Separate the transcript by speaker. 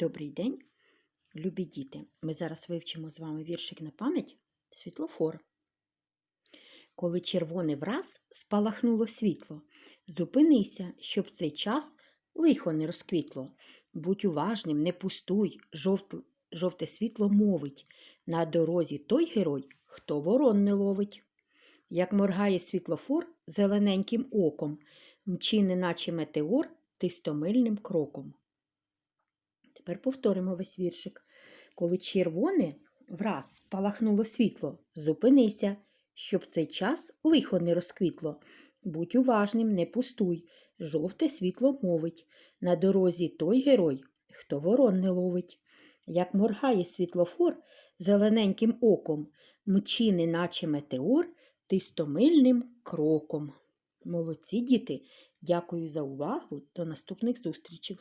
Speaker 1: Добрий день, любі діти! Ми зараз вивчимо з вами віршик на пам'ять світлофор. Коли червоне враз спалахнуло світло, зупинися, щоб цей час лихо не розквітло. Будь уважним, не пустуй, жовт, жовте світло мовить. На дорозі той герой, хто ворон не ловить. Як моргає світлофор зелененьким оком, мчи, неначе метеор, тистомильним кроком. Тепер повторимо весь віршик. Коли червоне враз спалахнуло світло, зупинися, щоб цей час лихо не розквітло. Будь уважним, не пустуй, жовте світло мовить. На дорозі той герой, хто ворон не ловить. Як моргає світлофор зелененьким оком, мчи, неначе метеор, тистомильним кроком. Молодці діти! Дякую за увагу. До наступних зустрічей!